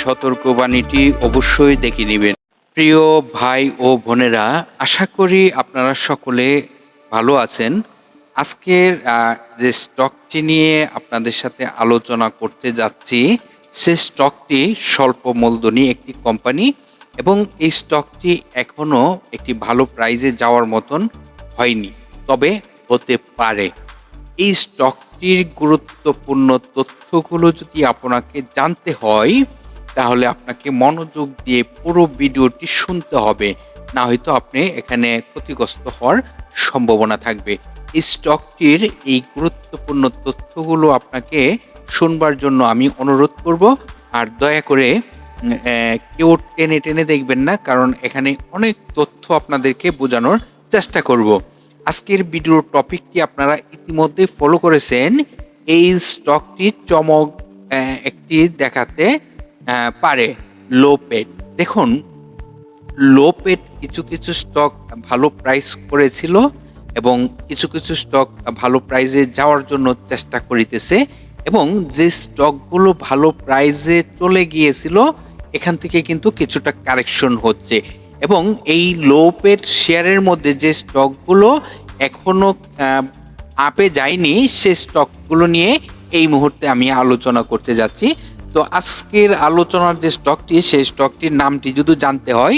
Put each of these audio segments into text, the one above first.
সতর্কবাণীটি অবশ্যই দেখে নেবেন। প্রিয় ভাই ও বোনেরা, আশা করি আপনারা সকলে ভালো আছেন। আজকের যে স্টকটি নিয়ে আপনাদের সাথে আলোচনা করতে যাচ্ছি, সে স্টকটি স্বল্প মূলধনী একটি কোম্পানি এবং এই স্টকটি এখনও একটি ভালো প্রাইজে যাওয়ার মতন হয়নি, তবে হতে পারে। এই স্টকটির গুরুত্বপূর্ণ তথ্যগুলো যদি আপনাকে জানতে হয় তাহলে আপনাকে মনোযোগ দিয়ে পুরো ভিডিওটি শুনতে হবে। না হয়তো আপনি এখানে ক্ষতিগ্রস্ত হওয়ার সম্ভাবনা থাকবে। স্টকটির এই গুরুত্বপূর্ণ তথ্যগুলো আপনাকে শুনবার জন্য আমি অনুরোধ করব। আর দয়া করে কেউ টেনে টেনে দেখবেন না, কারণ এখানে অনেক তথ্য আপনাদেরকে বোঝানোর চেষ্টা করব। আজকের ভিডিওর টপিকটি আপনারা ইতিমধ্যে ফলো করেছেন। এই স্টকটি চমক একটি দেখাতে পারে লো পেট দেখুন লো পেট কিছু কিছু স্টক ভালো প্রাইস করেছিল এবং কিছু কিছু স্টক ভালো প্রাইজে যাওয়ার জন্য চেষ্টা করিতেছে এবং যে স্টকগুলো ভালো প্রাইজে চলে গিয়েছিল, এখান থেকে কিন্তু কিছুটা কারেকশন হচ্ছে। এবং এই লো পেট শেয়ারের মধ্যে যে স্টকগুলো এখনও আপে যায়নি, সে স্টকগুলো নিয়ে এই মুহূর্তে আমি আলোচনা করতে যাচ্ছি। তো আজকের আলোচনার যে স্টকটি সেই স্টকটির নামটি যদি জানতে হয়,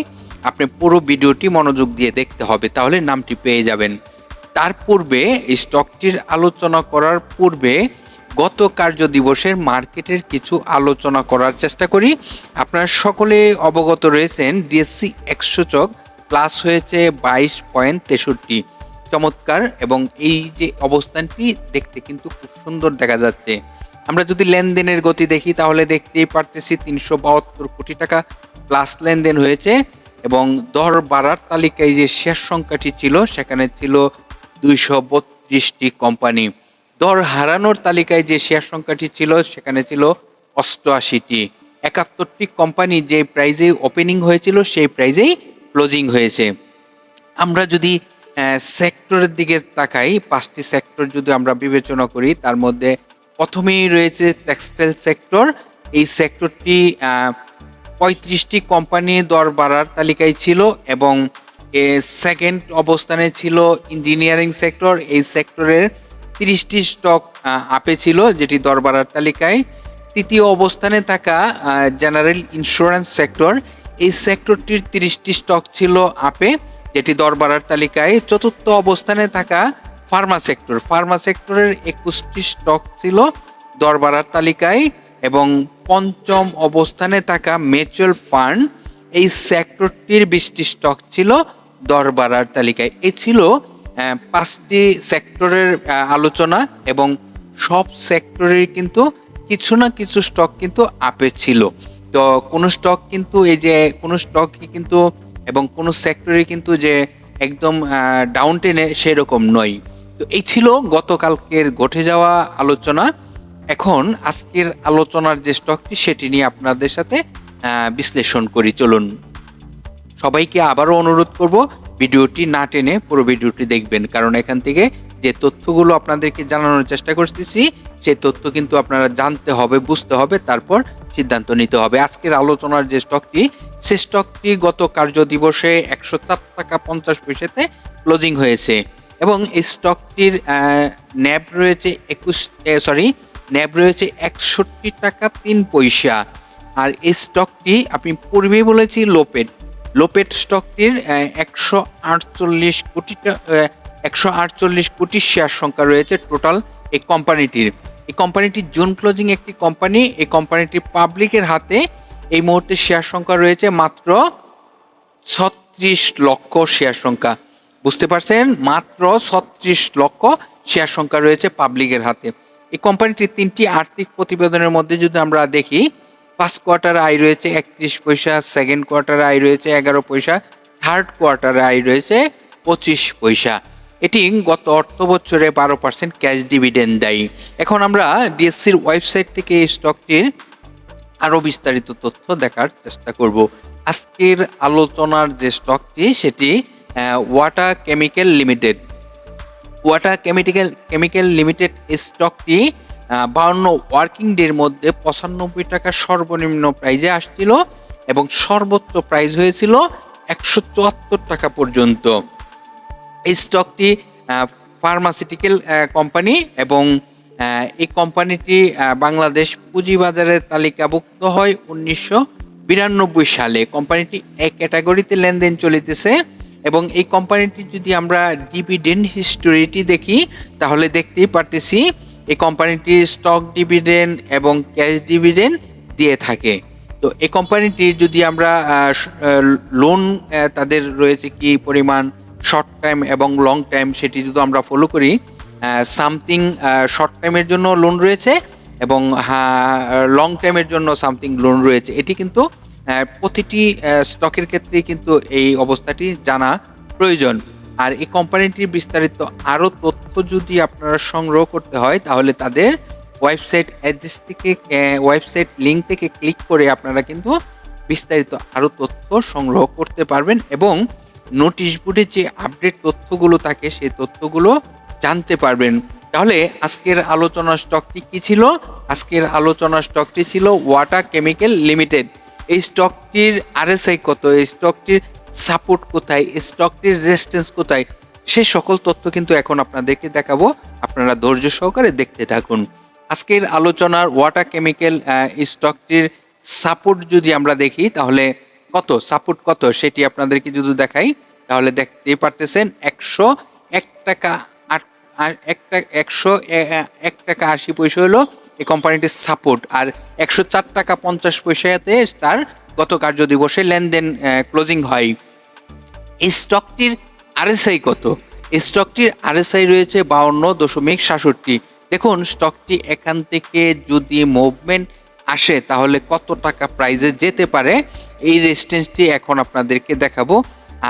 আপনি পুরো ভিডিওটি মনোযোগ দিয়ে দেখতে হবে, তাহলে নামটি পেয়ে যাবেন। তার পূর্বে এই স্টকটির আলোচনা করার পূর্বে গত কার্য দিবসের মার্কেটের কিছু আলোচনা করার চেষ্টা করি। আপনারা সকলে অবগত রয়েছেন ডিএসসি একশো চক প্লাস হয়েছে বাইশ পয়েন্ট তেষট্টি। চমৎকার, এবং এই যে অবস্থানটি দেখতে কিন্তু খুব সুন্দর দেখা যাচ্ছে। আমরা যদি লেনদেনের গতি দেখি, তাহলে দেখতেই পারতেছি তিনশো বাহাত্তর কোটি টাকা প্লাস লেনদেন হয়েছে এবং দর বাড়ার তালিকায় যে শেয়ার সংখ্যাটি ছিল, সেখানে ছিল দুইশো বত্রিশটি কোম্পানি দর হারানোর তালিকায় যে শেয়ার সংখ্যাটি ছিল, সেখানে ছিল অষ্টআশিটি। একাত্তরটি কোম্পানি যে প্রাইজে ওপেনিং হয়েছিল, সেই প্রাইজেই ক্লোজিং হয়েছে। আমরা যদি সেক্টরের দিকে তাকাই, পাঁচটি সেক্টর যদি আমরা বিবেচনা করি, তার মধ্যে প্রথমেই রয়েছে টেক্সটাইল সেক্টর এই সেক্টরটি পঁয়ত্রিশটি কোম্পানি দর বাড়ার তালিকায় ছিল এবং সেকেন্ড অবস্থানে ছিল ইঞ্জিনিয়ারিং সেক্টর এই সেক্টরের তিরিশটি স্টক আপে ছিল যেটি দর বাড়ার তালিকায়। তৃতীয় অবস্থানে থাকা জেনারেল ইন্স্যুরেন্স সেক্টর এই সেক্টরটির তিরিশটি স্টক ছিল আপে যেটি দর বাড়ার তালিকায়। চতুর্থ অবস্থানে থাকা ফার্মা সেক্টর। ফার্মা সেক্টরের একুশটি স্টক ছিল দরবারার তালিকায় এবং পঞ্চম অবস্থানে থাকা মিউচুয়াল ফান্ড এই সেক্টরটির বিশটি স্টক ছিল দরবারার তালিকায়। এ ছিল পাঁচটি সেক্টরের আলোচনা এবং সব সেক্টরের কিন্তু কিছু না কিছু স্টক কিন্তু আপে ছিল। তো কোনো স্টক কিন্তু এই যে, কোনো স্টকই কিন্তু এবং কোনো সেক্টরে কিন্তু যে একদম ডাউন টেনে সেরকম নয়। তো এই ছিল গতকালকের ঘটে যাওয়া আলোচনা। এখন আজকের আলোচনার যে স্টকটি, সেটি নিয়ে আপনাদের সাথে বিশ্লেষণ করি। চলুন, সবাইকে আবারও অনুরোধ করব, ভিডিওটি না টেনে পুরো ভিডিওটি দেখবেন। কারণ এখান থেকে যে তথ্যগুলো আপনাদেরকে জানানোর চেষ্টা করতেছি, সেই তথ্য কিন্তু আপনারা জানতে হবে, বুঝতে হবে, তারপর সিদ্ধান্ত নিতে হবে। আজকের আলোচনার যে স্টকটি, সে স্টকটি গত কার্য দিবসে একশো চার টাকা পঞ্চাশ পয়সাতে ক্লোজিং হয়েছে। এবং এই স্টকটির ন্যাব রয়েছে একুশ সরি ন্যাব রয়েছে একষট্টি টাকা তিন পয়সা। আর এই স্টকটি আমি পূর্বেই বলেছি লোপেট লোপেট স্টকটির একশো আটচল্লিশ কোটি একশো আটচল্লিশ কোটি শেয়ার সংখ্যা রয়েছে টোটাল এই কোম্পানিটির এই কোম্পানিটির জুন ক্লোজিং একটি কোম্পানি এই কোম্পানিটি পাবলিকের হাতে। এই মুহূর্তে শেয়ার সংখ্যা রয়েছে মাত্র ছত্রিশ লক্ষ শেয়ার সংখ্যা। বুঝতে পারছেন? মাত্র ছত্রিশ লক্ষ শেয়ার সংখ্যা রয়েছে পাবলিকের হাতে। এই কোম্পানিটির তিনটি আর্থিক প্রতিবেদনের মধ্যে যদি আমরা দেখি ফার্স্ট কোয়ার্টার আয় রয়েছে একত্রিশ পয়সা সেকেন্ড কোয়ার্টারে আয় রয়েছে এগারো পয়সা থার্ড কোয়ার্টারে আয় রয়েছে পঁচিশ পয়সা। এটি গত অর্থ বছরে বারো পার্সেন্ট ক্যাশ ডিভিডেন্ড দেয়। এখন আমরা ডিএসসির ওয়েবসাইট থেকে এই স্টকটির আরও বিস্তারিত তথ্য দেখার চেষ্টা করব। আজকের আলোচনার যে স্টকটি সেটি Wata chemical limited Wata chemical chemical limited স্টকটি বাউন্ন ওয়ার্কিং ডের মধ্যে পঁচানব্বই টাকা সর্বনিম্ন প্রাইজে আসছিল এবং সর্বোচ্চ প্রাইজ হয়েছিল একশো চুয়াত্তর টাকা পর্যন্ত। এই স্টকটি ফার্মাসিউটিক্যাল কোম্পানি এবং এই কোম্পানিটি বাংলাদেশ পুঁজিবাজারে তালিকাভুক্ত হয় উনিশশো বিরানব্বই সালে। কোম্পানিটি এক ক্যাটাগরিতে লেনদেন চলিতেছে। এবং এই কোম্পানিটি যদি আমরা ডিভিডেন্ড হিস্টোরিটি দেখি, তাহলে দেখতেই পারতেছি এই কোম্পানিটি স্টক ডিভিডেন্ড এবং ক্যাশ ডিভিডেন্ড দিয়ে থাকে। তো এই কোম্পানিটির যদি আমরা লোন তাদের রয়েছে কি পরিমাণ শর্ট টাইম এবং লং টাইম সেটি যদি আমরা ফলো করি সামথিং শর্ট টাইমের জন্য লোন রয়েছে এবং লং টাইমের জন্য সামথিং লোন রয়েছে। এটি কিন্তু প্রতিটি স্টকের ক্ষেত্রে কিন্তু এই অবস্থাটি জানা প্রয়োজন। আর এই কোম্পানিটির বিস্তারিত আরও তথ্য যদি আপনারা সংগ্রহ করতে হয়, তাহলে তাদের ওয়েবসাইট অ্যাড্রেস থেকে ওয়েবসাইট লিঙ্ক থেকে ক্লিক করে আপনারা কিন্তু বিস্তারিত আরও তথ্য সংগ্রহ করতে পারবেন এবং নোটিশ বোর্ডে যে আপডেট তথ্যগুলো থাকে, সেই তথ্যগুলো জানতে পারবেন। তাহলে আজকের আলোচনা স্টকটি কি ছিল? আজকের আলোচনা স্টকটি ছিল ওয়াটার কেমিক্যাল লিমিটেড এই স্টকটির আরএসআই কত? এই স্টকটির সাপোর্ট কোথায়? এই স্টকটির রেজিস্ট্যান্স কোথায়? সে সকল তথ্য কিন্তু এখন আপনাদেরকে দেখাবো। আপনারা ধৈর্য সহকারে দেখতে থাকুন। আজকের আলোচনার ওয়াটার কেমিক্যাল স্টকটির সাপোর্ট যদি আমরা দেখি, তাহলে কত? সাপোর্ট কত? সেটি আপনাদেরকে যদি দেখাই, তাহলে দেখতেই পারতেছেন একশো এক টাকা আর একটা একশো এক টাকা আশি পয়সা হলো এই কোম্পানিটির সাপোর্ট আর একশো চার টাকা পঞ্চাশ পয়সাতে তার গত কার্য দিবসে লেনদেন ক্লোজিং হয়। এই স্টকটির আরএসআই কত? এই স্টকটির আরএসআই রয়েছে বাউন্ন দশমিক সাতষট্টি। দেখুন স্টকটি এখান থেকে যদি মুভমেন্ট আসে, তাহলে কত টাকা প্রাইজে যেতে পারে? এই রেজিস্ট্যান্সটি এখন আপনাদেরকে দেখাবো।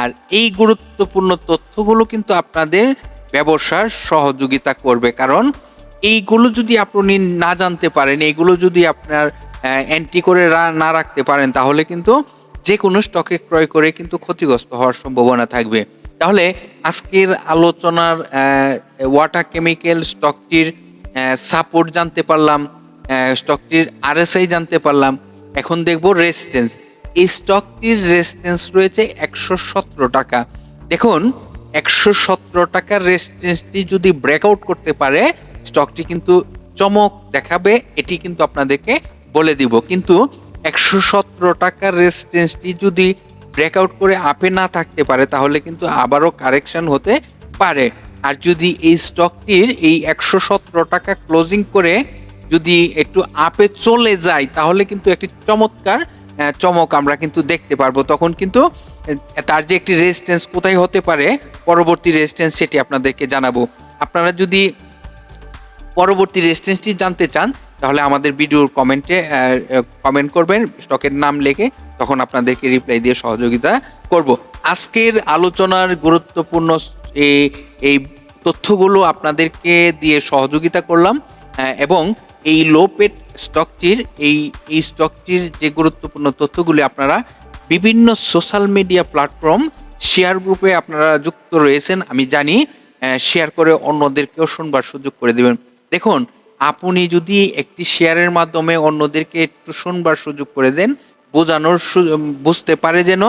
আর এই গুরুত্বপূর্ণ তথ্যগুলো কিন্তু আপনাদের ব্যবসার সহযোগিতা করবে। কারণ এইগুলো যদি আপনি না জানতে পারেন, এইগুলো যদি আপনার এন্ট্রি করে না রাখতে পারেন, তাহলে কিন্তু যে কোনো স্টকে ক্রয় করে কিন্তু ক্ষতিগ্রস্ত হওয়ার সম্ভাবনা থাকবে। তাহলে আজকের আলোচনার ওয়াটার কেমিক্যাল স্টকটির সাপোর্ট জানতে পারলাম স্টকটির আরএসআই জানতে পারলাম। এখন দেখব রেজিস্ট্যান্স এই স্টকটির রেজিস্ট্যান্স রয়েছে একশো সতেরো টাকা। দেখুন একশো সতেরো টাকার রেজিস্ট্যান্সটি যদি ব্রেকআউট করতে পারে স্টকটি কিন্তু চমক দেখাবে, এটি কিন্তু আপনাদেরকে বলে দিব। কিন্তু একশো সতেরো টাকার রেজিস্ট্যান্সটি যদি ব্রেকআউট করে আপে না থাকতে পারে, তাহলে কিন্তু আবারও কারেকশন হতে পারে। আর যদি এই স্টকটির এই একশো সতেরো টাকা ক্লোজিং করে যদি একটু আপে চলে যায়, তাহলে কিন্তু একটি চমৎকার চমক আমরা কিন্তু দেখতে পারব। তখন কিন্তু তার যে একটি রেজিস্ট্যান্স কোথায় হতে পারে, পরবর্তী রেজিস্ট্যান্স সেটি আপনাদেরকে জানাব। আপনারা যদি পরবর্তী রেজিস্ট্যান্সটি জানতে চান, তাহলে আমাদের ভিডিওর কমেন্টে কমেন্ট করবেন স্টকের নাম লেখে, তখন আপনাদেরকে রিপ্লাই দিয়ে সহযোগিতা করব। আজকের আলোচনার গুরুত্বপূর্ণ এই তথ্যগুলো আপনাদেরকে দিয়ে সহযোগিতা করলাম এবং এই লো পেট স্টকটির এই এই স্টকটির যে গুরুত্বপূর্ণ তথ্যগুলি আপনারা বিভিন্ন সোশ্যাল মিডিয়া প্ল্যাটফর্ম শেয়ার গ্রুপে আপনারা যুক্ত রয়েছেন, আমি জানি শেয়ার করে অন্যদেরকেও শুনবার সুযোগ করে দেবেন। দেখুন, আপনি যদি একটি শেয়ারের মাধ্যমে অন্যদেরকে একটু শুনবার সুযোগ করে দেন, বোঝানোর বুঝতে পারে যেন,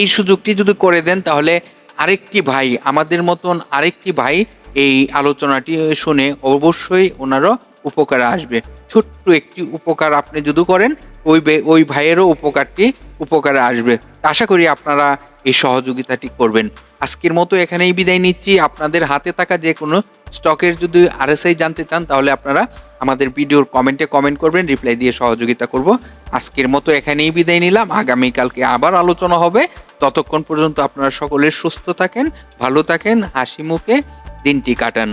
এই সুযোগটি যদি করে দেন, তাহলে আরেকটি ভাই, আমাদের মতন আরেকটি ভাই এই আলোচনাটি শুনে অবশ্যই ওনারও উপকারে আসবে। ছোট্ট একটি উপকার আপনি যদি করেন, ওই ওই ভাইয়েরও উপকারটি উপকারে আসবে। আশা করি আপনারা এই সহযোগিতাটি করবেন। আজকের মতো এখানেই বিদায় নিচ্ছি। আপনাদের হাতে থাকা যে কোনো স্টকের যদি আরএসআই জানতে চান, তাহলে আপনারা আমাদের ভিডিওর কমেন্টে কমেন্ট করবেন, রিপ্লাই দিয়ে সহযোগিতা করব। আজকের মতো এখানেই বিদায় নিলাম। আগামীকালকে আবার আলোচনা হবে। ততক্ষণ পর্যন্ত আপনারা সকলে সুস্থ থাকেন, ভালো থাকেন, হাসি মুখে দিনটি কাটান।